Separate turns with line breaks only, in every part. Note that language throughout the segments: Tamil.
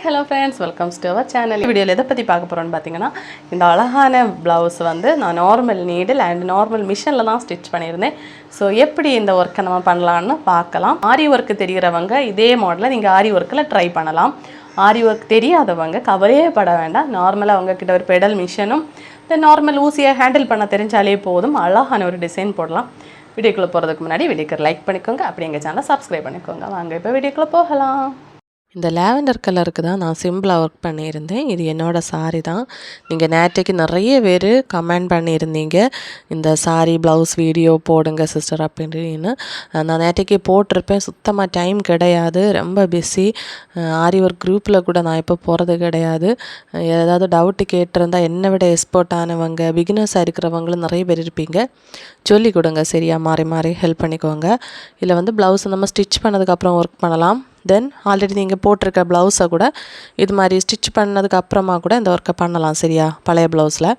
Hi hello friends welcomes to our channel வீடியோவில் எதை பற்றி பார்க்க போகிறோன்னு பார்த்தீங்கன்னா இந்த அழகான ப்ளவுஸ் வந்து நான் நார்மல் நீடில் அண்ட் நார்மல் மிஷினில் தான் ஸ்டிச் பண்ணியிருந்தேன். ஸோ எப்படி இந்த ஒர்க்கை நம்ம பண்ணலான்னு பார்க்கலாம். ஆரி ஒர்க்கு தெரிகிறவங்க இதே மாடலில் நீங்கள் ஆரி ஒர்க்கில் ட்ரை பண்ணலாம். ஆரி ஒர்க் தெரியாதவங்க கவலையே பட வேண்டாம். நார்மலாக அவங்கக்கிட்ட ஒரு பெடல் மிஷினும் இந்த நார்மல் ஊசியை ஹேண்டில் பண்ண தெரிஞ்சாலே போதும். அழகான ஒரு டிசைன் போடலாம். வீடியோக்குள்ளே போகிறதுக்கு முன்னாடி வீடியோக்கு லைக் பண்ணிக்கோங்க. அப்படி எங்கள் சேனலை சப்ஸ்கிரைப் பண்ணிக்கோங்க. வாங்க இப்போ வீடியோக்குள்ளே போகலாம். இந்த லேவெண்டர் கலருக்கு தான் நான் சிம்பிளாக ஒர்க் பண்ணியிருந்தேன். இது என்னோடய சாரீ தான். நீங்கள் நேற்றைக்கு நிறைய பேர் கமெண்ட் பண்ணியிருந்தீங்க. இந்த சாரீ ப்ளவுஸ் வீடியோ போடுங்க சிஸ்டர் அப்படின்னு. நான் நேற்றைக்கு போட்டிருப்பேன். சுத்தமாக டைம் கிடையாது. ரொம்ப பிஸி ஆரி ஒர்க் குரூப்பில் கூட நான் இப்போ போகிறது கிடையாது. ஏதாவது டவுட்டு கேட்டிருந்தால் என்னை விட எக்ஸ்பர்ட் ஆனவங்க பிகினர்ஸாக இருக்கிறவங்களும் நிறைய பேர் இருப்பீங்க. சொல்லி கொடுங்க. சரியாக மாறி மாறி ஹெல்ப் பண்ணிக்கோங்க. இல்லை வந்து ப்ளவுஸ் நம்ம ஸ்டிச் பண்ணதுக்கப்புறம் ஒர்க் பண்ணலாம். தென் ஆல்ரெடி நீங்கள் போட்டிருக்க ப்ளவுஸை கூட இது மாதிரி ஸ்டிச் பண்ணதுக்கு அப்புறமா கூட இந்த ஒர்க்கை பண்ணலாம் சரியா? பழைய ப்ளவுஸில்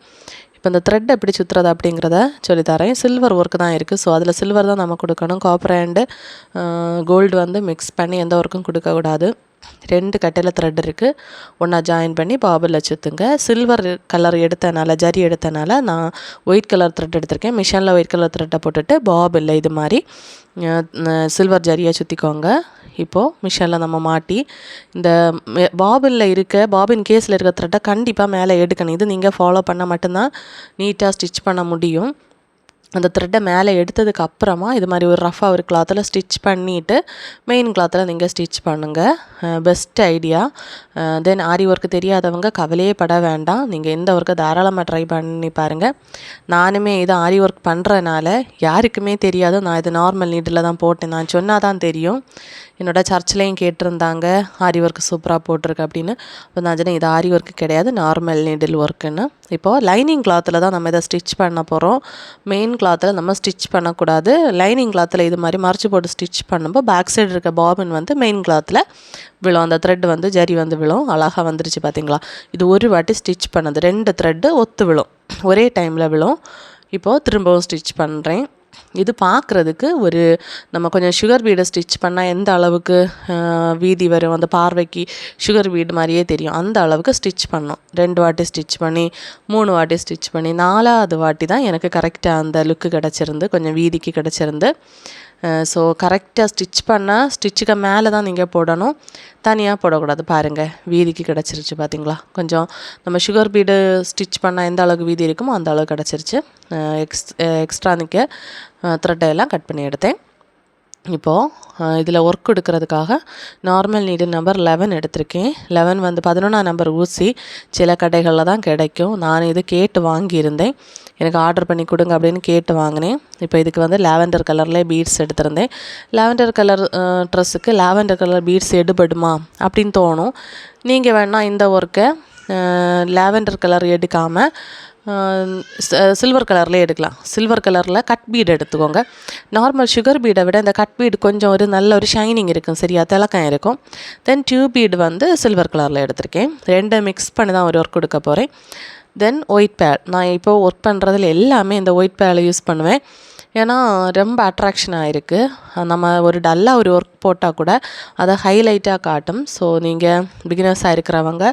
இப்போ இந்த த்ரெட் எப்படி சுற்றுறது அப்படிங்கிறத சொல்லித்தரேன். சில்வர் ஒர்க்கு தான் இருக்குது ஸோ அதில் சில்வர் தான் நம்ம கொடுக்கணும். காப்பர் அண்டு கோல்டு வந்து மிக்ஸ் பண்ணி எந்த ஒர்க்கும் கொடுக்கக்கூடாது ரெண்டு கட்டையில் த்ரெட் இருக்குது ஒன்றா ஜாயின் பண்ணி பாபில் சுற்றுங்க சில்வர் கலர் எடுத்தனால ஜரி எடுத்தனால நான் ஒயிட் கலர் த்ரெட் எடுத்திருக்கேன். மிஷினில் ஒயிட் கலர் த்ரெட்டை போட்டுட்டு பாபில் இது மாதிரி சில்வர் ஜரியை சுற்றிக்கோங்க இப்போது மிஷினில் நம்ம மாட்டி இந்த பாபினில் இருக்க பாபின் கேஸில் இருக்க த்ரெட்டை கண்டிப்பாக மேலே எடுக்கணும். இது நீங்கள் ஃபாலோ பண்ணால் மட்டும்தான் நீட்டாக ஸ்டிச் பண்ண முடியும். அந்த த்ரெட்டை மேலே எடுத்ததுக்கு அப்புறமா இது மாதிரி ஒரு ரஃபாக ஒரு கிளாத்தில் ஸ்டிச் பண்ணிவிட்டு மெயின் கிளாத்தில் நீங்கள் ஸ்டிச் பண்ணுங்கள் best idea then aari work தெரியாதவங்க கவலையே பட வேண்டாம். நீங்கள் எந்த ஒர்க்கை தாராளமாக ட்ரை பண்ணி பாருங்கள் நானுமே இது ஆரி ஒர்க் பண்ணுறனால யாருக்குமே தெரியாது நான் இது நார்மல் நீட்டில் தான் போட்டேன். நான் சொன்னால் தான் தெரியும். என்னோடய சர்ச்சிலையும் கேட்டிருந்தாங்க ஆரி ஒர்க் சூப்பராக போட்டிருக்கு அப்படின்னு. இப்போ நான் சொன்னேன் இது ஆரி ஒர்க்கு கிடையாது நார்மல் நீடில் ஒர்க்குன்னு இப்போது லைனிங் கிளாத்தில் தான் நம்ம இதை ஸ்டிச் பண்ண போகிறோம் மெயின் கிளாத்தில் நம்ம ஸ்டிச் பண்ணக்கூடாது. லைனிங் கிளாத்தில் இது மாதிரி மறைச்சி போட்டு ஸ்டிச் பண்ணும்போது பேக் சைடு இருக்க பாபின் வந்து மெயின் கிளாத்தில் விழும். அந்த த்ரெட் வந்து ஜரி வந்து விழும். அழகாக வந்துருச்சு பார்த்தீங்களா இது ஒரு வாட்டி ஸ்டிச் பண்ணது. ரெண்டு த்ரெட்டு ஒத்து விழும். ஒரே டைமில் விழும். இப்போது திரும்பவும் ஸ்டிச் பண்ணுறேன் இது பார்க்குறதுக்கு ஒரு நம்ம கொஞ்சம் சுகர் பீடை ஸ்டிச் பண்ணால் எந்த அளவுக்கு வீதி வரும்? அந்த பார்வைக்கு சுகர் பீடு மாதிரியே தெரியும். அந்த அளவுக்கு ஸ்டிச் பண்ணோம். ரெண்டு வாட்டி ஸ்டிச் பண்ணி மூணு வாட்டி ஸ்டிச் பண்ணி நாலாவது வாட்டி தான் எனக்கு கரெக்டாக அந்த லுக்கு கிடச்சிருந்து கொஞ்சம் வீதிக்கு கிடச்சிருந்து ஸோ கரெக்டாக ஸ்டிச் பண்ணால் ஸ்டிச்சுக்கு மேலே தான் நீங்கள் போடணும். தனியாக போடக்கூடாது. பாருங்கள் வீதிக்கு கிடச்சிருச்சு பார்த்தீங்களா கொஞ்சம் நம்ம சுகர் பீடு ஸ்டிச் பண்ணால் எந்த அளவுக்கு வீதி இருக்குமோ அந்த அளவுக்கு கிடச்சிருச்சு. எக்ஸ் எக்ஸ்ட்ரா நிற்க த்ரெட்டையெல்லாம் கட் பண்ணி எடுத்தேன். இப்போது இதில் ஒர்க் எடுக்கிறதுக்காக நார்மல் நீடில் நம்பர் லெவன் எடுத்திருக்கேன். லெவன் வந்து பதினொன்றாம் நம்பர் ஊசி சில கடைகளில் தான் கிடைக்கும். நான் இது கேட்டு வாங்கியிருந்தேன். எனக்கு ஆர்டர் பண்ணி கொடுங்க அப்படின்னு கேட்டு வாங்கினேன். இப்போ இதுக்கு வந்து லாவெண்டர் கலரில் பீட்ஸ் எடுத்திருந்தேன். லாவெண்டர் கலர் ட்ரெஸ்ஸுக்கு லாவெண்டர் கலர் பீட்ஸ் எடுபடுமா அப்படின்னு தோணும். நீங்கள் வேணால் இந்த ஒர்க்கை லாவெண்டர் கலர் எடுக்காமல் சில்வர் கலரில் எடுக்கலாம். சில்வர் கலரில் கட் பீடு எடுத்துக்கோங்க. நார்மல் சுகர் பீடை விட இந்த கட் பீடு கொஞ்சம் ஒரு நல்ல ஒரு ஷைனிங் இருக்கும். சரியா? திலக்கம் இருக்கும். தென் டியூப் பீடு வந்து சில்வர் கலரில் எடுத்திருக்கேன். ரெண்டை மிக்ஸ் பண்ணி தான் ஒரு ஒர்க் கொடுக்க போகிறேன் தென் ஒயிட் பேட் நான் இப்போது ஒர்க் பண்ணுறதுல எல்லாமே இந்த ஒயிட் பேடை யூஸ் பண்ணுவேன். ஏன்னா ரொம்ப அட்ராக்ஷனாக இருக்குது நம்ம ஒரு டல்லாக ஒரு ஒர்க் போட்டால் கூட அதை ஹைலைட்டாக காட்டும். ஸோ நீங்கள் பிகினர்ஸாக இருக்கிறவங்க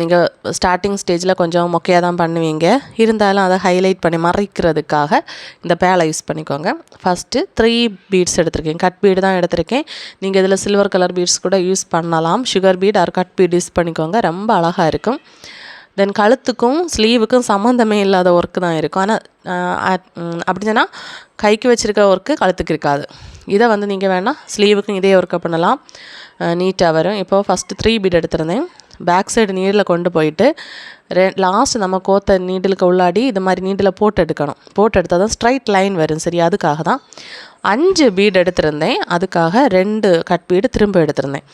நீங்கள் ஸ்டார்டிங் ஸ்டேஜில் கொஞ்சம் மொக்கையாக தான் பண்ணுவீங்க. இருந்தாலும் அதை ஹைலைட் பண்ணி மறைக்கிறதுக்காக இந்த பேலை யூஸ் பண்ணிக்கோங்க. ஃபஸ்ட்டு த்ரீ பீட்ஸ் எடுத்திருக்கேன். கட் பீடு தான் எடுத்திருக்கேன். நீங்கள் இதில் சில்வர் கலர் பீட்ஸ் கூட யூஸ் பண்ணலாம். Sugar bead or cut bead use பண்ணிக்கோங்க. ரொம்ப அழகாக இருக்கும். தென் கழுத்துக்கும் ஸ்லீவுக்கும் சம்மந்தமே இல்லாத ஒர்க்கு தான் இருக்கும். ஆனால் அப்படின்னா சொன்னால் கைக்கு வச்சுருக்க ஒர்க்கு கழுத்துக்கு இருக்காது. இதை வந்து நீங்கள் வேணால் ஸ்லீவுக்கும் இதே ஒர்க்கை பண்ணலாம். நீட்டாக வரும். இப்போது ஃபஸ்ட்டு த்ரீ பீட் எடுத்திருந்தேன். பேக் சைடு நீடில் கொண்டு போயிட்டு ரெ லாஸ்ட் நம்ம கோத்த நீடிலுக்கு உள்ளாடி இது மாதிரி நீடில் போட்டு எடுக்கணும். போட்டு எடுத்தால் தான் ஸ்ட்ரைட் லைன் வரும். சரி அதுக்காக தான் அஞ்சு பீடு எடுத்திருந்தேன். அதுக்காக ரெண்டு கட் பீடு திரும்ப எடுத்திருந்தேன்.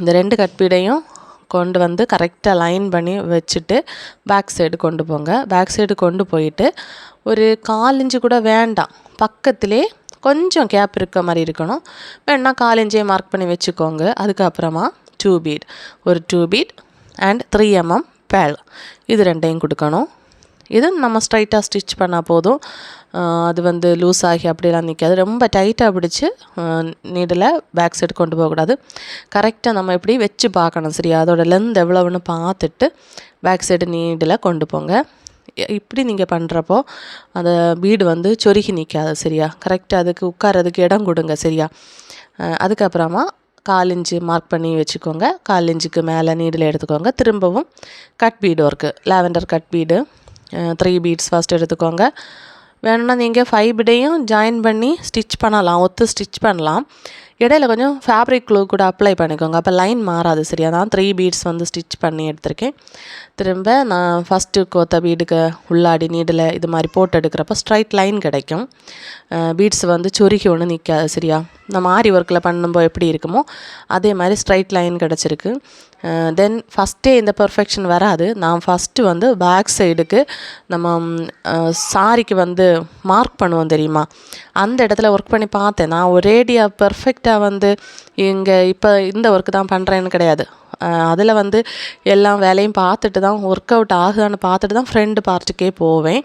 இந்த ரெண்டு கட் பீடையும் கொண்டு வந்து கரெக்டாக லைன் பண்ணி வச்சுட்டு பேக் சைடு கொண்டு போங்க. பேக் சைடு கொண்டு போயிட்டு ஒரு கால் கூட வேண்டாம். பக்கத்திலே கொஞ்சம் கேப் இருக்க மாதிரி இருக்கணும். வேணா கால் மார்க் பண்ணி வச்சுக்கோங்க. அதுக்கப்புறமா டூ பீட் ஒரு two bead and three mm pearl இது ரெண்டையும் கொடுக்கணும். இது நம்ம ஸ்ட்ரைட்டாக ஸ்டிச் பண்ணால் போதும். அது வந்து லூஸ் ஆகி அப்படிலாம் நிற்காது ரொம்ப டைட்டாக பிடிச்சி நீடில் பேக் சைடு கொண்டு போகக்கூடாது. கரெக்டாக நம்ம எப்படி வச்சு பார்க்கணும் சரியா? அதோட லென்த் எவ்வளவுன்னு பார்த்துட்டு பேக் சைடு நீடில் கொண்டு போங்க. இப்படி நீங்கள் பண்ணுறப்போ அந்த பீடு வந்து சொருகி நிற்காது சரியா? கரெக்டாக அதுக்கு உட்காரதுக்கு இடம் கொடுங்க சரியா? அதுக்கப்புறமா கால் இன்ச்சு மார்க் பண்ணி வச்சுக்கோங்க. கால் இன்ச்சுக்கு மேலே நீடில் எடுத்துக்கோங்க. திரும்பவும் cut bead work lavender cut bead three beads first எடுத்துக்கோங்க. வேணும்னா நீங்கள் ஃபைவ் பிடையும் ஜாயின் பண்ணி ஸ்டிச் பண்ணலாம் ஒத்து ஸ்டிச் பண்ணலாம். இடையில கொஞ்சம் ஃபேப்ரிக் க்ளூ கூட அப்ளை பண்ணிக்கோங்க. அப்போ லைன் மாறாது சரியா? தான் த்ரீ பீட்ஸ் வந்து ஸ்டிச் பண்ணி எடுத்திருக்கேன். திரும்ப நான் ஃபஸ்ட்டு கோத்த பீடுக்கு உள்ளாடி நீடில் இது மாதிரி போட்டு எடுக்கிறப்ப ஸ்ட்ரைட் லைன் கிடைக்கும். பீட்ஸ் வந்து சொருகி ஒன்று நிற்காது சரியா? நம்ம ஆரி ஒர்க்கில் பண்ணும்போது எப்படி இருக்குமோ அதே மாதிரி ஸ்ட்ரைட் லைன் கிடச்சிருக்கு. தென் ஃபஸ்ட்டே இந்த பர்ஃபெக்ஷன் வராது. நான் ஃபஸ்ட்டு வந்து பேக் சைடுக்கு நம்ம சாரிக்கு uh, வந்து மார்க் பண்ணுவோம் தெரியுமா? அந்த இடத்துல ஒர்க் பண்ணி பார்த்தேன். நான் ஒரேடியாக பர்ஃபெக்டாக வந்து இங்கே இப்போ இந்த ஒர்க்கு தான் பண்ணுறேன்னு கிடையாது. Uh, அதில் வந்து எல்லா வேலையும் பார்த்துட்டு தான் ஒர்க் அவுட் ஆகுதான்னு பார்த்துட்டு தான் ஃப்ரெண்டு பார்ட்டுக்கே போவேன்.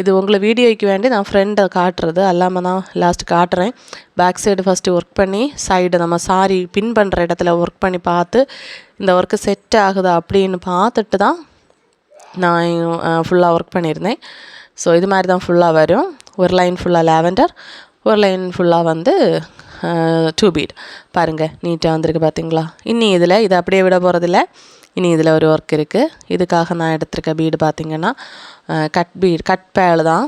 இது உங்களை வீடியோக்கு வேண்டி நான் ஃப்ரெண்டை காட்டுறது. அல்லாமல் தான் லாஸ்ட் காட்டுறேன். பேக் சைடு ஃபஸ்ட்டு ஒர்க் பண்ணி சைடு நம்ம சாரி பின் பண்ணுற இடத்துல ஒர்க் பண்ணி பார்த்து இந்த ஒர்க்கு செட் ஆகுதா அப்படின்னு பார்த்துட்டு தான் நான் ஃபுல்லாக ஒர்க் பண்ணியிருந்தேன். ஸோ இது மாதிரி தான் ஃபுல்லாக வரும். ஒரு லைன் ஃபுல்லாக லாவெண்டர் ஒரு லைன் ஃபுல்லாக வந்து டூ பீட் பாருங்கள் நீட்டாக வந்திருக்கு பார்த்தீங்களா இன்னி இதில் இதை அப்படியே விட போகிறதில்ல இனி இதில் ஒரு ஒர்க் இருக்குது இதுக்காக நான் எடுத்திருக்க பீடு பார்த்தீங்கன்னா கட் பீடு கட் பேல் தான்.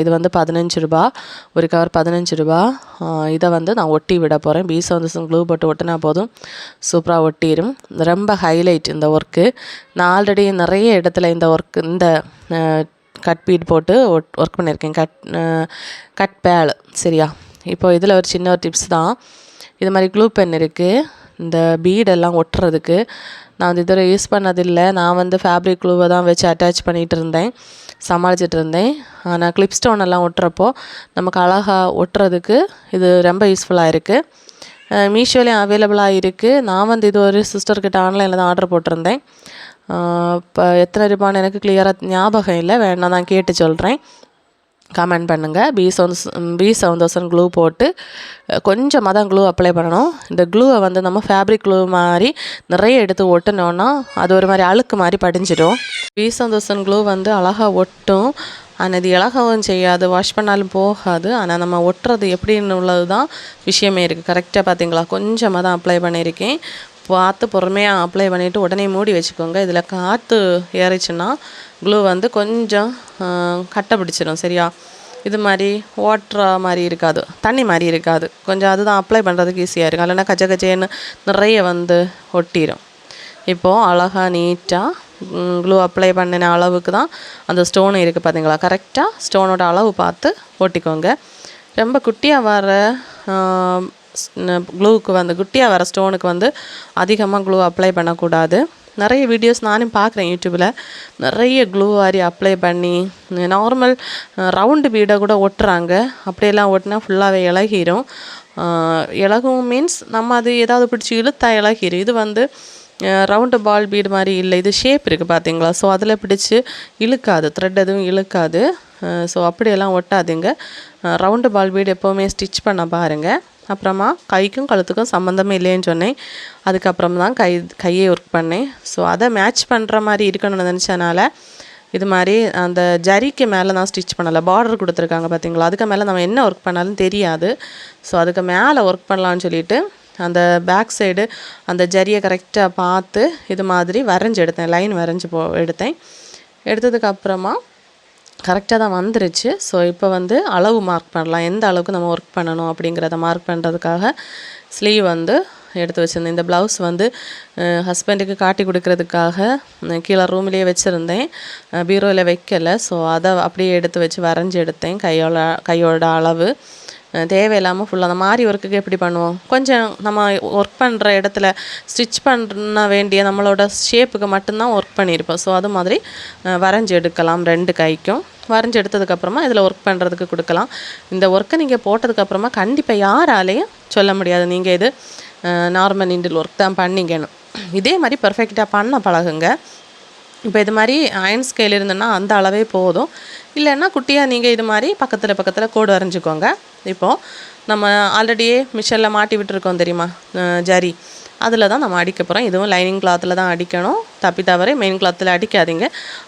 இது வந்து பதினஞ்சு ரூபா. ஒரு கவர் பதினஞ்சு ரூபா. இதை வந்து நான் ஒட்டி விட போகிறேன் பீஸ் வந்து க்ளூ போட்டு ஒட்டினா போதும். சூப்பராக ஒட்டிடும் ரொம்ப ஹைலைட் இந்த ஒர்க்கு நான் ஆல்ரெடி நிறைய இடத்துல இந்த ஒர்க் இந்த கட் பீட் போட்டு ஒர்க் ஒர்க் பண்ணியிருக்கேன். கட் கட் பேல் சரியா? இப்போ இதில் ஒரு சின்ன ஒரு டிப்ஸ் தான். இது மாதிரி க்ளூ பென் இருக்குது இந்த பீடெல்லாம் ஒட்டுறதுக்கு. நான் வந்து இதுவரை யூஸ் பண்ணதில்லை. நான் வந்து ஃபேப்ரிக் க்ளூவை தான் வச்சு அட்டாச் பண்ணிகிட்டு இருந்தேன். சமாளிச்சிட்டு இருந்தேன். ஆனால் கிளிப் ஸ்டோன் எல்லாம் ஒட்டுறப்போ நமக்கு அழகாக ஒட்டுறதுக்கு இது ரொம்ப யூஸ்ஃபுல்லாக இருக்குது மீஷோலேயும் அவைலபிளாக இருக்குது நான் வந்து இது ஒரு சிஸ்டர்கிட்ட ஆன்லைனில் தான் ஆர்டர் போட்டிருந்தேன். இப்போ எத்தனை ரூபான்னு எனக்கு கிளியராக ஞாபகம் இல்லை. வேணா நான் கேட்டு சொல்கிறேன் கமெண்ட் பண்ணுங்கள் B sounds B seven thousand glue போட்டு கொஞ்சமாக தான் க்ளூ அப்ளை பண்ணணும். இந்த க்ளூவை வந்து நம்ம ஃபேப்ரிக் க்ளூ மாதிரி நிறைய எடுத்து ஒட்டினோன்னா அது ஒரு மாதிரி அழுக்கு மாதிரி படிஞ்சிடும். பி செவன் தௌசண்ட் க்ளூ வந்து அழகாக ஒட்டும். ஆனால் இது இலகவும் செய்யாது வாஷ் பண்ணாலும் போகாது. ஆனால் நம்ம ஒட்டுறது எப்படின்னு உள்ளது தான் விஷயமே இருக்குது கரெக்டாக பார்த்தீங்களா கொஞ்சமாக தான் அப்ளை பண்ணியிருக்கேன். பார்த்து பொறுமையாக அப்ளை பண்ணிவிட்டு உடனே மூடி வச்சுக்கோங்க. இதில் காற்று ஏறிச்சுன்னா க்ளூ வந்து கொஞ்சம் கட்டை பிடிச்சிடும் சரியா? இது மாதிரி ஓட்டுற மாதிரி இருக்காது. தண்ணி மாதிரி இருக்காது. கொஞ்சம் அதுதான் அப்ளை பண்ணுறதுக்கு ஈஸியாக இருக்கும். இல்லைன்னா கஜ கஜேன்னு நிறைய வந்து ஒட்டிடும் இப்போது அழகாக நீட்டாக க்ளூ அப்ளை பண்ணின அளவுக்கு தான் அந்த ஸ்டோன் இருக்குது பார்த்தீங்களா கரெக்டாக ஸ்டோனோட அளவு பார்த்து ஒட்டிக்கோங்க. ரொம்ப குட்டியாக வர க்ளூவுக்கு வந்து குட்டியாக வர ஸ்டோனுக்கு வந்து அதிகமாக க்ளூ அப்ளை பண்ணக்கூடாது. நிறைய வீடியோஸ் நானும் பார்க்குறேன் யூடியூப்பில் நிறைய க்ளூ வாரி அப்ளை பண்ணி நார்மல் ரவுண்டு வீடை கூட ஒட்டுறாங்க. அப்படியெல்லாம் ஒட்டினா ஃபுல்லாகவே இலகிரும். இழகும் இலகும் மீன்ஸ் நம்ம அது ஏதாவது பிடிச்சி இழுத்தா இலகிரும். இது வந்து ரவுண்டு பால் பீடு மாதிரி இல்லை. இது ஷேப் இருக்குது பார்த்தீங்களா? ஸோ அதில் பிடிச்சி இழுக்காது. த்ரெட் எதுவும் இழுக்காது. ஸோ அப்படியெல்லாம் ஒட்டாதீங்க. ரவுண்டு பால் பீடு எப்போவுமே ஸ்டிச் பண்ண பாருங்கள் அப்புறமா கைக்கும் கழுத்துக்கும் சம்மந்தமே இல்லைன்னு சொன்னேன். அதுக்கப்புறம் தான் கை கையை ஒர்க் பண்ணேன். ஸோ அதை மேட்ச் பண்ணுற மாதிரி இருக்கணும்னு நினச்சனால இது மாதிரி அந்த ஜரிக்கு மேலே தான் ஸ்டிச் பண்ணலை. பார்டர் கொடுத்துருக்காங்க பார்த்தீங்களா அதுக்கு மேலே நம்ம என்ன ஒர்க் பண்ணாலும் தெரியாது. ஸோ அதுக்கு மேலே ஒர்க் பண்ணலான்னு சொல்லிட்டு அந்த பேக் சைடு அந்த ஜரியை கரெக்டாக பார்த்து இது மாதிரி வரைஞ்சி எடுத்தேன். லைன் வரைஞ்சி போ எடுத்தேன். எடுத்ததுக்கப்புறமா கரெக்டாக தான் வந்துருச்சு. ஸோ இப்போ வந்து அளவு மார்க் பண்ணலாம். எந்த அளவுக்கு நம்ம ஒர்க் பண்ணணும் அப்படிங்கிறத மார்க் பண்ணுறதுக்காக ஸ்லீவ் வந்து எடுத்து வச்சுருந்தேன். இந்த ப்ளவுஸ் வந்து ஹஸ்பண்டுக்கு காட்டி கொடுக்கறதுக்காக கீழே ரூம்லேயே வச்சுருந்தேன். பீரோவில் வைக்கலை. ஸோ அதை அப்படியே எடுத்து வச்சு வரைஞ்சி எடுத்தேன். கையோட கையோட அளவு. தேவையில்லாமல் ஃபுல்லாக அந்த மாதிரி ஒர்க்குக்கு எப்படி பண்ணுவோம்? கொஞ்சம் நம்ம ஒர்க் பண்ணுற இடத்துல ஸ்டிச் பண்ண வேண்டிய நம்மளோட ஷேப்புக்கு மட்டும்தான் ஒர்க் பண்ணியிருப்போம். ஸோ அது மாதிரி வரைஞ்சி எடுக்கலாம் ரெண்டு கைக்கும். வரைஞ்சி எடுத்ததுக்கப்புறமா இதில் ஒர்க் பண்ணுறதுக்கு கொடுக்கலாம். இந்த ஒர்க்கை நீங்கள் போட்டதுக்கப்புறமா கண்டிப்பாக யாராலையும் சொல்ல முடியாது. நீங்கள் இது நார்மல் நீண்டில் ஒர்க் தான் பண்ணீங்கன்னு. இதே மாதிரி பர்ஃபெக்டாக பண்ண பழகுங்க. இப்போ இது மாதிரி அயன் ஸ்கேல் இருந்ததுன்னா அந்த அளவே போதும். இல்லைன்னா குட்டியாக நீங்கள் இது மாதிரி பக்கத்தில் பக்கத்தில் கோடு வரைஞ்சிக்கோங்க. இப்போது நம்ம ஆல்ரெடியே மிஷினில் மாட்டி விட்டுருக்கோம் தெரியுமா? ஜரி. அதில் தான் நம்ம அடிக்க போகிறோம் இதுவும் லைனிங் கிளாத்தில் தான் அடிக்கணும். தப்பி தவறி மெயின் கிளாத்தில் அடிக்காதீங்க.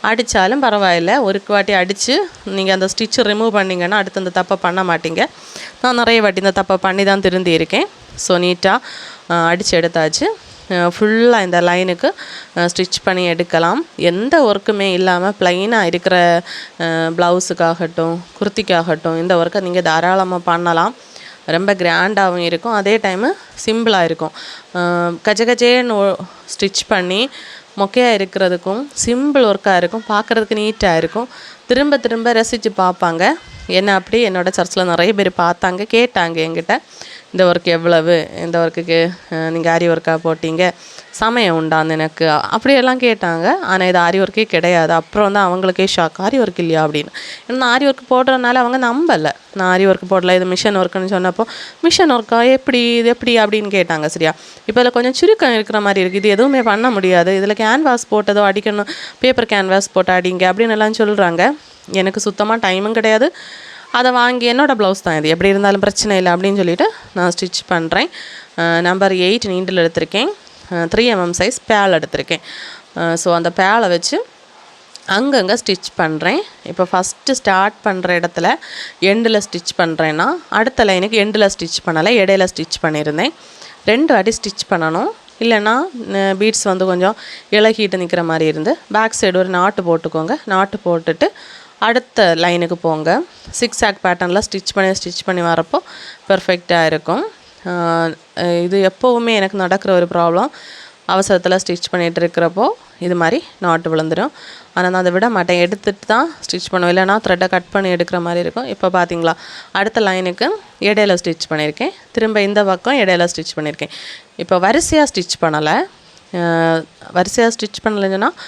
அடித்தாலும் பரவாயில்ல. ஒரு வாட்டி அடித்து நீங்கள் அந்த ஸ்டிச்சு ரிமூவ் பண்ணிங்கன்னா அடுத்து அந்த தப்பை பண்ண மாட்டீங்க. நான் நிறைய வாட்டி இந்த தப்பை பண்ணி தான் திருந்தியிருக்கேன் ஸோ நீட்டாக அடித்து எடுத்தாச்சு. ஃபுல்லாக இந்த லைனுக்கு ஸ்டிச் பண்ணி எடுக்கலாம். எந்த ஒர்க்குமே இல்லாமல் ப்ளைனாக இருக்கிற ப்ளவுஸுக்காகட்டும் குர்த்திக்காகட்டும் இந்த ஒர்க்கை நீங்கள் தாராளமாக பண்ணலாம். ரொம்ப கிராண்டாகவும் இருக்கும். அதே டைமு சிம்பிளாக இருக்கும். கஜகஜேன்னு ஸ்டிச் பண்ணி மொக்கையாக இருக்கிறதுக்கும் சிம்பிள் ஒர்க்காக இருக்கும். பார்க்குறதுக்கு நீட்டாக இருக்கும். திரும்ப திரும்ப ரசித்து பார்ப்பாங்க. என்ன அப்படி? என்னோடய சர்ச்சில் நிறைய பேர் பார்த்தாங்க கேட்டாங்க என்கிட்ட. இந்த ஒர்க் எவ்வளவு? இந்த ஒர்க்குக்கு நீங்கள் ஆரி ஒர்க்காக போட்டீங்க. சமயம் உண்டாந்து எனக்கு அப்படியெல்லாம் கேட்டாங்க. ஆனால் இது ஆரி ஒர்க்கே கிடையாது. அப்புறம் தான் அவங்களுக்கே ஷாக் ஆரி ஒர்க் இல்லையா அப்படின்னு. ஏன்னா நான் ஆரி ஒர்க் போடுறதுனால அவங்க நம்பலை. நான் ஆரி ஒர்க் போடல. இது மிஷின் ஒர்க்குன்னு சொன்னப்போ மிஷின் ஒர்க்கா எப்படி? இது எப்படி? அப்படின்னு கேட்டாங்க சரியா? இப்போ இதில் கொஞ்சம் சுருக்கம் இருக்கிற மாதிரி இருக்குது இது எதுவுமே பண்ண முடியாது. இதில் கேன்வாஸ் போட்டதோ அடிக்கணும். பேப்பர் கேன்வாஸ் போட்டு அடிங்க அப்படின்னு எல்லாம் சொல்கிறாங்க எனக்கு சுத்தமாக டைமும் கிடையாது. அதை வாங்கி என்னோடய ப்ளவுஸ் தான் இது. எப்படி இருந்தாலும் பிரச்சனை இல்லை அப்படின்னு சொல்லிவிட்டு நான் ஸ்டிச் பண்ணுறேன் நம்பர் எயிட் நீண்டில் எடுத்திருக்கேன். த்ரீ எம்எம் சைஸ் பேல் எடுத்திருக்கேன். ஸோ அந்த பேலை வச்சு அங்கங்கே ஸ்டிச் பண்ணுறேன் இப்போ ஃபஸ்ட்டு ஸ்டார்ட் பண்ணுற இடத்துல எண்டில் ஸ்டிச் பண்ணுறேன்னா அடுத்த லைனுக்கு எண்டில் ஸ்டிச் பண்ணலை இடையில ஸ்டிச் பண்ணியிருந்தேன். ரெண்டு வாட்டி ஸ்டிச் பண்ணணும். இல்லைன்னா பீட்ஸ் வந்து கொஞ்சம் இலகிட்டு நிற்கிற மாதிரி இருந்து. பேக் சைடு ஒரு நாட்டு போட்டுக்கோங்க. நாட்டு போட்டுட்டு அடுத்த லைனுக்கு போங்க. சிக்ஸ் ஆக் பேட்டர்னில் ஸ்டிச் பண்ணி ஸ்டிச் பண்ணி வரப்போ பெர்ஃபெக்டாக இருக்கும். இது எப்போவுமே எனக்கு நடக்கிற ஒரு ப்ராப்ளம் அவசரத்தில் ஸ்டிச் பண்ணிகிட்டு இருக்கிறப்போ இது மாதிரி நாட்டு விழுந்துடும் ஆனால் நான் அதை விட மாட்டேன். எடுத்துட்டு தான் ஸ்டிச் பண்ணுவேன். இல்லைனா த்ரெட்டை கட் பண்ணி எடுக்கிற மாதிரி இருக்கும். இப்போ பார்த்தீங்களா அடுத்த லைனுக்கு இடையில ஸ்டிச் பண்ணியிருக்கேன். திரும்ப இந்த பக்கம் இடையில ஸ்டிச் பண்ணியிருக்கேன். இப்போ வரிசையாக ஸ்டிச் பண்ணலை. வரிசையாக ஸ்டிச் பண்ணலைன்னு சொன்னால்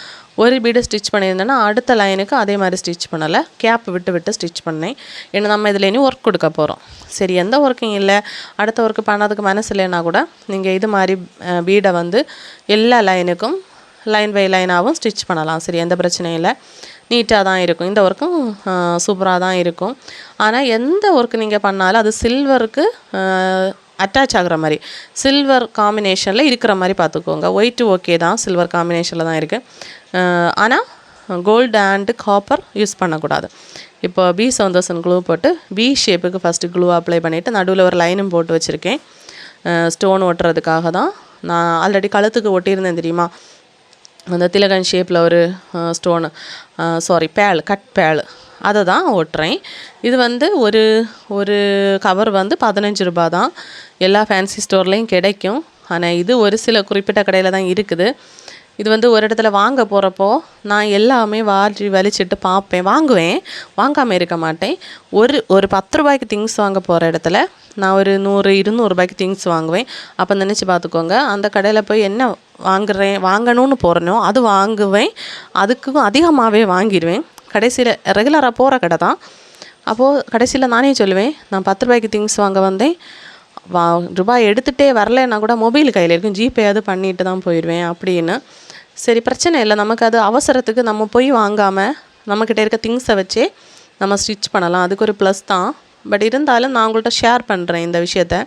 ஒரு பீடு ஸ்டிச் பண்ணியிருந்தேன்னா அடுத்த லைனுக்கு அதே மாதிரி ஸ்டிச் பண்ணலை. கேப் விட்டு விட்டு ஸ்டிச் பண்ணேன். ஏன்னா நம்ம இதில் இனி ஒர்க் கொடுக்க போகிறோம் சரி எந்த ஒர்க்கும் இல்லை. அடுத்த ஒர்க்கு பண்ணதுக்கு மனசு இல்லைன்னா கூட நீங்கள் இது மாதிரி பீடை வந்து எல்லா லைனுக்கும் லைன் பை லைனாகவும் ஸ்டிச் பண்ணலாம். சரி எந்த பிரச்சனையும் இல்லை. நீட்டாக தான் இருக்கும். இந்த ஒர்க்கும் சூப்பராக தான் இருக்கும். ஆனால் எந்த ஒர்க்கு நீங்கள் பண்ணாலும் அது சில்வருக்கு அட்டாச் ஆகுற மாதிரி. சில்வர் காம்பினேஷனில் இருக்கிற மாதிரி பார்த்துக்கோங்க. ஒயிட்டு ஓகே தான். சில்வர் காம்பினேஷனில் தான் இருக்குது ஆனால் கோல்டு அண்டு காப்பர் யூஸ் பண்ணக்கூடாது. இப்போ பி சவுந்தர்சன் தௌசண்ட் க்ளூ போட்டு பி ஷேப்புக்கு ஃபஸ்ட்டு க்ளூ அப்ளை பண்ணிவிட்டு நடுவில் ஒரு லைனும் போட்டு வச்சுருக்கேன். ஸ்டோன் ஒட்டுறதுக்காக தான். நான் ஆல்ரெடி கழுத்துக்கு ஒட்டியிருந்தேன் தெரியுமா? அந்த திலகன் ஷேப்பில் ஒரு stone sorry pearl cut pearl அதை தான் ஓட்டுறேன். இது வந்து ஒரு ஒரு கவர் வந்து பதினஞ்சு ரூபா தான். எல்லா ஃபேன்சி ஸ்டோர்லேயும் கிடைக்கும். ஆனால் இது ஒரு சில குறிப்பிட்ட கடையில் தான் இருக்குது. இது வந்து ஒரு இடத்துல வாங்க போகிறப்போ நான் எல்லாமே வாரி வலிச்சிட்டு பார்ப்பேன். வாங்குவேன். வாங்காமல் இருக்க மாட்டேன். ஒரு ஒரு பத்து ரூபாய்க்கு திங்ஸ் வாங்க போகிற இடத்துல நான் ஒரு நூறு இருநூறுபாய்க்கு திங்ஸ் வாங்குவேன். அப்போ நினச்சி பார்த்துக்கோங்க. அந்த கடையில் போய் என்ன வாங்குறேன் வாங்கணும்னு போகிறனோ அது வாங்குவேன். அதுக்கும் அதிகமாகவே வாங்கிடுவேன் கடைசியில் ரெகுலராக போகிற கடை தான். அப்போது கடைசியில் நானே சொல்லுவேன் நான் பத்து ரூபாய்க்கு திங்ஸ் வாங்க வந்தேன். வா ரூபாய் எடுத்துகிட்டே வரலைன்னா கூட மொபைல் கையில் இருக்கும். ஜிபேயாவது பண்ணிட்டு தான் போயிடுவேன் அப்படின்னு. சரி பிரச்சனை இல்லை. நமக்கு அது அவசரத்துக்கு நம்ம போய் வாங்காமல் நம்மக்கிட்ட இருக்க திங்ஸை வச்சே நம்ம ஸ்டிச் பண்ணலாம். அதுக்கு ஒரு ப்ளஸ் தான். பட் இருந்தாலும் நான் உங்கள்கிட்ட ஷேர் பண்ணுறேன் இந்த விஷயத்தை.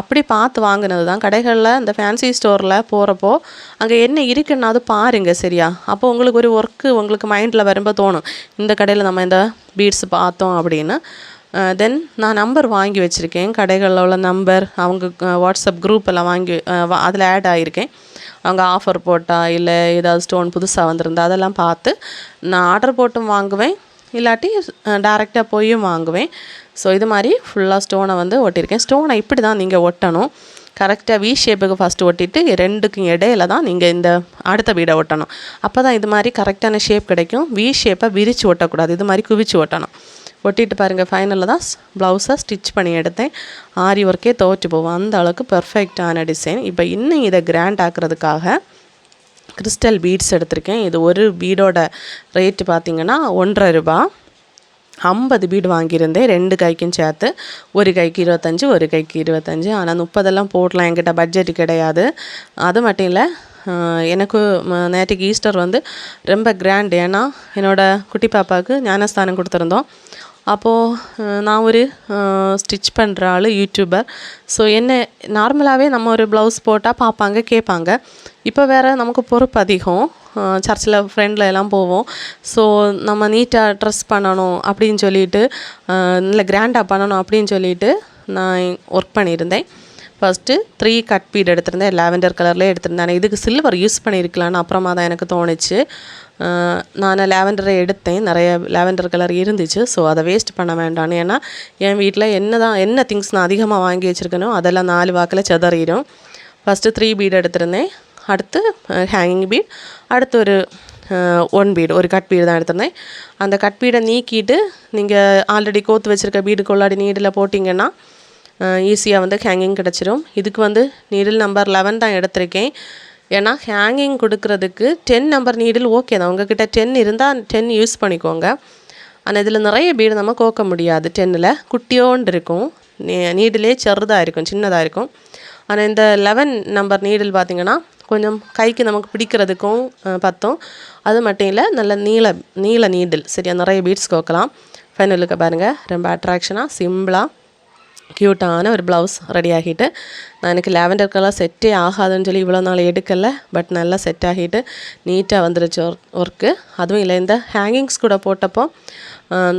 அப்படி பார்த்து வாங்கினது தான். கடைகளில் இந்த ஃபேன்சி ஸ்டோரில் போகிறப்போ அங்கே என்ன இருக்குன்னா அது பாருங்க சரியா. அப்போ உங்களுக்கு ஒரு ஒர்க்கு உங்களுக்கு மைண்டில் வரும்போது தோணும். இந்த கடையில் நம்ம இந்த பீட்ஸ் பார்த்தோம் அப்படின்னு. தென் நான் நம்பர் வாங்கி வச்சுருக்கேன். கடைகளில் உள்ள நம்பர் அவங்க வாட்ஸ்அப் குரூப் எல்லாம் வாங்கி அதில் ஆட் ஆகியிருக்கேன் அவங்க ஆஃபர் போட்டால் இல்லை ஏதாவது ஸ்டோன் புதுசாக வந்திருந்தா அதெல்லாம் பார்த்து நான் ஆர்டர் போட்டும் வாங்குவேன். இல்லாட்டி டேரெக்டாக போயும் வாங்குவேன். ஸோ இது மாதிரி ஃபுல்லாக ஸ்டோனை வந்து ஒட்டியிருக்கேன். ஸ்டோனை இப்படி தான் நீங்கள் ஒட்டணும். கரெக்டாக வி ஷேப்புக்கு ஃபஸ்ட்டு ஒட்டிட்டு ரெண்டுக்கும் இடையில தான் நீங்கள் இந்த அடுத்த வீடை ஒட்டணும். அப்போ தான் இது மாதிரி கரெக்டான ஷேப் கிடைக்கும். வி ஷேப்பை விரித்து ஒட்டக்கூடாது. இது மாதிரி குவிச்சு ஒட்டணும். ஒட்டிட்டு பாருங்கள் ஃபைனலில் தான் ப்ளவுஸை ஸ்டிச் பண்ணி எடுத்தேன். ஆரி ஒர்க்கே துவச்சி போவோம். அந்த அளவுக்கு பெர்ஃபெக்டான டிசைன் இப்போ இன்னும் இதை கிராண்ட் ஆக்குறதுக்காக கிறிஸ்டல் பீட்ஸ் எடுத்திருக்கேன். இது ஒரு பீடோட ரேட்டு பார்த்திங்கன்னா ஒன்றரை ரூபா. ஐம்பது பீடு வாங்கியிருந்தேன். ரெண்டு கைக்கும் சேர்த்து. ஒரு கைக்கு இருபத்தஞ்சி ஒரு கைக்கு இருபத்தஞ்சி. ஆனால் முப்பதெல்லாம் போடலாம். என்கிட்ட பட்ஜெட் கிடையாது. அது மட்டும் இல்லை எனக்கு நேற்றுக்கு ஈஸ்டர் வந்து ரொம்ப கிராண்ட் ஏன்னா என்னோடய குட்டி பாப்பாவுக்கு ஞானஸ்தானம் கொடுத்துருந்தோம். அப்போது நான் ஒரு ஸ்டிச் பண்ணுற ஆள் யூடியூபர் ஸோ என்ன நார்மலாகவே நம்ம ஒரு ப்ளவுஸ் போட்டால் பார்ப்பாங்க கேட்பாங்க இப்போ வேறு நமக்கு பொறுப்பு அதிகம். சர்ச்சில் ஃப்ரெண்டில் எல்லாம் போவோம். ஸோ நம்ம நீட்டாக ட்ரெஸ் பண்ணணும் அப்படின்னு சொல்லிட்டு இல்லை நல்ல கிராண்டாக பண்ணணும் அப்படின்னு சொல்லிட்டு நான் ஒர்க் பண்ணியிருந்தேன். ஃபஸ்ட்டு த்ரீ கட் பீட் எடுத்திருந்தேன். லாவெண்டர் கலர்லேயே எடுத்திருந்தேன். இதுக்கு சில்வர் யூஸ் பண்ணியிருக்கலான்னு அப்புறமா தான் எனக்கு தோணுச்சு. நான் லாவெண்டரை எடுத்தேன். நிறைய லாவெண்டர் கலர் இருந்துச்சு. ஸோ அதை வேஸ்ட் பண்ண வேண்டாம்னு. ஏன்னா என் வீட்டில் என்ன தான் என்ன திங்ஸ் நான் அதிகமாக வாங்கி வச்சுருக்கனோ அதெல்லாம் நாலு வாக்கில் செதறிடும். ஃபஸ்ட்டு த்ரீ பீட் எடுத்திருந்தேன். அடுத்து ஹேங்கிங் பீட் அடுத்து ஒரு ஒன் பீடு ஒரு கட் பீடு தான் எடுத்திருந்தேன். அந்த கட் பீடை நீக்கிட்டு நீங்கள் ஆல்ரெடி கோத்து வச்சுருக்க பீடுக்குள்ளாடி நீடில் போட்டிங்கன்னா ஈஸியாக வந்து ஹேங்கிங் கிடச்சிரும். இதுக்கு வந்து நீடில் நம்பர் லெவன் தான் எடுத்திருக்கேன். ஏன்னா ஹேங்கிங் கொடுக்கறதுக்கு டென் நம்பர் நீடில் ஓகே தான். உங்ககிட்ட டென் இருந்தால் டென் யூஸ் பண்ணிக்கோங்க. ஆனால் இதில் நிறைய பீடு நம்ம கோக்க முடியாது டென்னில் குட்டியோண்டு இருக்கும். நீடிலே சிறுதாக இருக்கும் சின்னதாக இருக்கும். ஆனால் இந்த லெவன் நம்பர் நீடில் பார்த்திங்கன்னா கொஞ்சம் கைக்கு நமக்கு பிடிக்கிறதுக்கும் பார்த்தோம் பத்தும். அது மட்டும் இல்லை நல்ல நீள நீள நீடில் சரியா நிறைய பீட்ஸ் கோக்கலாம். ஃபைனலுக்கு பாருங்கள் ரொம்ப அட்ராக்ஷனாக சிம்பிளாக க்யூட்டான ஒரு ப்ளவுஸ் ரெடி ஆகிட்டு நான் எனக்கு லாவெண்டர் கலர் செட்டே ஆகாதுன்னு சொல்லி இவ்வளோ நாள் எடுக்கலை பட் நல்லா செட் ஆகிட்டு நீட்டாக வந்துருச்சு ஒர்க்கு அதுவும் இல்லை இந்த ஹேங்கிங்ஸ் கூட போட்டப்போ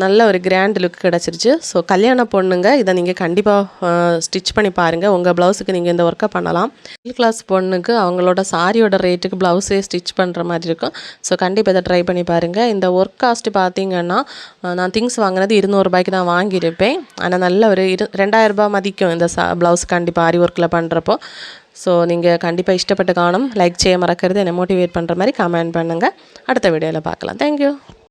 நல்ல ஒரு கிராண்ட் லுக் கிடச்சிருச்சு. ஸோ கல்யாண பொண்ணுங்க இதை நீங்கள் கண்டிப்பாக ஸ்டிச் பண்ணி பாருங்கள் உங்கள் ப்ளவுஸுக்கு நீங்கள் இந்த ஒர்க்கை பண்ணலாம். மிடில் கிளாஸ் பொண்ணுக்கு அவங்களோட சாரியோட ரேட்டுக்கு ப்ளவுஸே ஸ்டிச் பண்ணுற மாதிரி இருக்கும். ஸோ கண்டிப்பாக இதை ட்ரை பண்ணி பாருங்கள் இந்த ஒர்க் காஸ்ட் பார்த்தீங்கன்னா நான் திங்ஸ் வாங்கினது இருநூறுபாய்க்கு தான் வாங்கியிருப்பேன். ஆனால் நல்ல ஒரு இரு ரெண்டாயிரரூபா மதிக்கும் இந்த சா ப்ளவுஸ் கண்டிப்பாக ஆரி ஒர்க்கில் பண்ணுறப்போ ஸோ நீங்கள் கண்டிப்பாக இஷ்டப்பட்டு காணும். லைக் செய்ய மறக்கிறது என்னை மோட்டிவேட் பண்ணுற மாதிரி கமெண்ட் பண்ணுங்கள் அடுத்த வீடியோவில் பார்க்கலாம். தேங்க்யூ